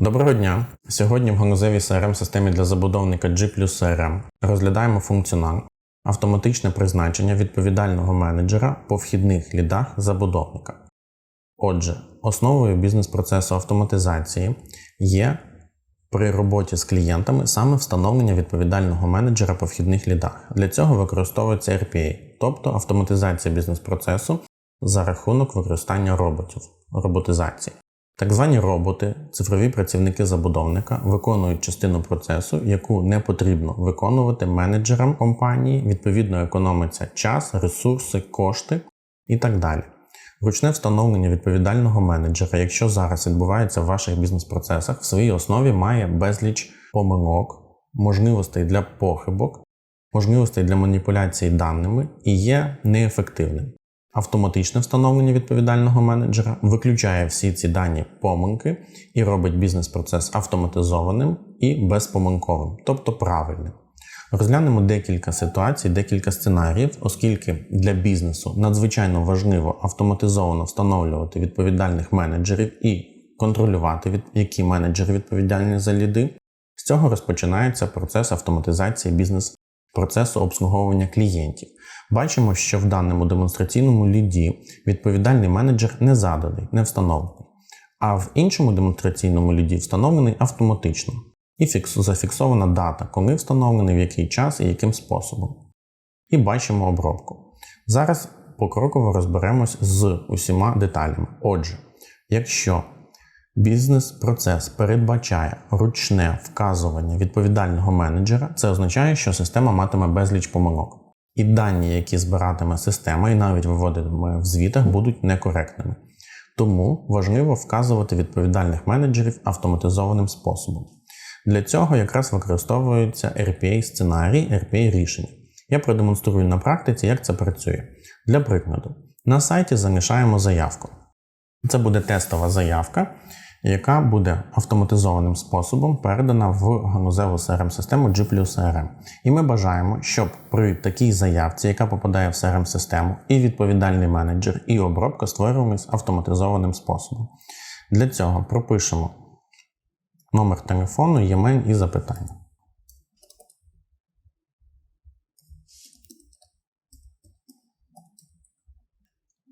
Доброго дня! Сьогодні в ганузевій crm системі для забудовника G CRM розглядаємо функціонал автоматичне призначення відповідального менеджера по вхідних лідах забудовника. Отже, основою бізнес-процесу автоматизації є при роботі з клієнтами саме встановлення відповідального менеджера по вхідних лідах. Для цього використовується RPA, тобто автоматизація бізнес-процесу за рахунок використання роботів, роботизації. Так звані роботи, цифрові працівники забудовника, виконують частину процесу, яку не потрібно виконувати менеджерам компанії, відповідно економиться час, ресурси, кошти і так далі. Ручне встановлення відповідального менеджера, якщо зараз відбувається в ваших бізнес-процесах, в своїй основі має безліч помилок, можливостей для похибок, можливостей для маніпуляції даними і є неефективним. Автоматичне встановлення відповідального менеджера виключає всі ці дані помилки і робить бізнес-процес автоматизованим і безпомилковим, тобто правильним. Розглянемо декілька ситуацій, декілька сценаріїв, оскільки для бізнесу надзвичайно важливо автоматизовано встановлювати відповідальних менеджерів і контролювати, які менеджери відповідальні за ліди. З цього розпочинається процес автоматизації бізнес-процесу обслуговування клієнтів. Бачимо, що в даному демонстраційному ліді відповідальний менеджер не заданий, не встановлений, а в іншому демонстраційному ліді встановлений автоматично і фікс, зафіксована дата, коли встановлений, в який час і яким способом. І бачимо обробку. Зараз покроково розберемось з усіма деталями. Отже, якщо бізнес-процес передбачає ручне вказування відповідального менеджера, це означає, що система матиме безліч помилок. І дані, які збиратиме система і навіть виводитиме в звітах, будуть некоректними. Тому важливо вказувати відповідальних менеджерів автоматизованим способом. Для цього якраз використовується RPA сценарій, RPA рішення. Я продемонструю на практиці, як це працює. Для прикладу, на сайті залишаємо заявку. Це буде тестова заявка, яка буде автоматизованим способом передана в ганузеву crm систему G CRM. І ми бажаємо, щоб при такій заявці, яка попадає в crm систему і відповідальний менеджер, і обробка створювалися автоматизованим способом. Для цього пропишемо номер телефону, e-mail і запитання.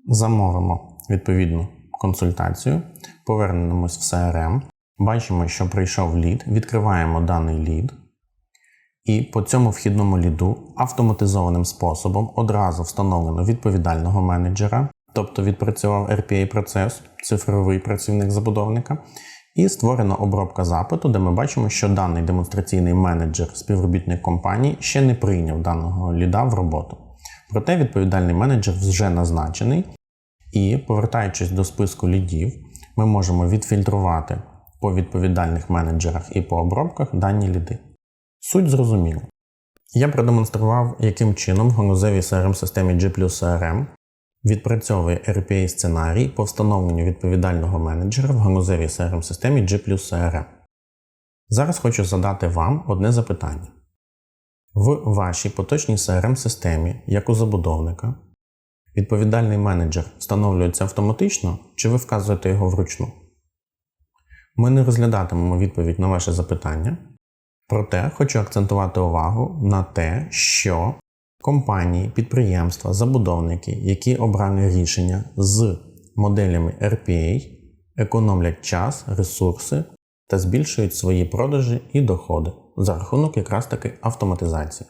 Замовимо відповідну консультацію, повернемось в CRM, бачимо, що прийшов лід, відкриваємо даний лід. І по цьому вхідному ліду автоматизованим способом одразу встановлено відповідального менеджера, тобто відпрацював RPA-процес, цифровий працівник забудовника, і створена обробка запиту, де ми бачимо, що даний демонстраційний менеджер, співробітник компанії, ще не прийняв даного ліда в роботу. Проте відповідальний менеджер вже назначений, і, повертаючись до списку лідів, ми можемо відфільтрувати по відповідальних менеджерах і по обробках дані ліди. Суть зрозуміла. Я продемонстрував, яким чином в ганузевій crm системі G CRM відпрацьовує RPA сценарій по встановленню відповідального менеджера в ганузевій crm системі G CRM. Зараз хочу задати вам одне запитання. В вашій поточній crm системі, як у забудовника, відповідальний менеджер встановлюється автоматично чи ви вказуєте його вручну? Ми не розглядатимемо відповідь на ваше запитання. Проте хочу акцентувати увагу на те, що компанії, підприємства, забудовники, які обрали рішення з моделями RPA, економлять час, ресурси та збільшують свої продажі і доходи за рахунок якраз таки автоматизації.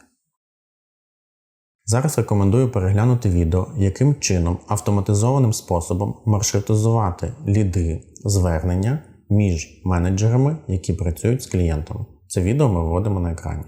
Зараз рекомендую переглянути відео, яким чином автоматизованим способом маршрутизувати ліди звернення між менеджерами, які працюють з клієнтами. Це відео ми вводимо на екрані.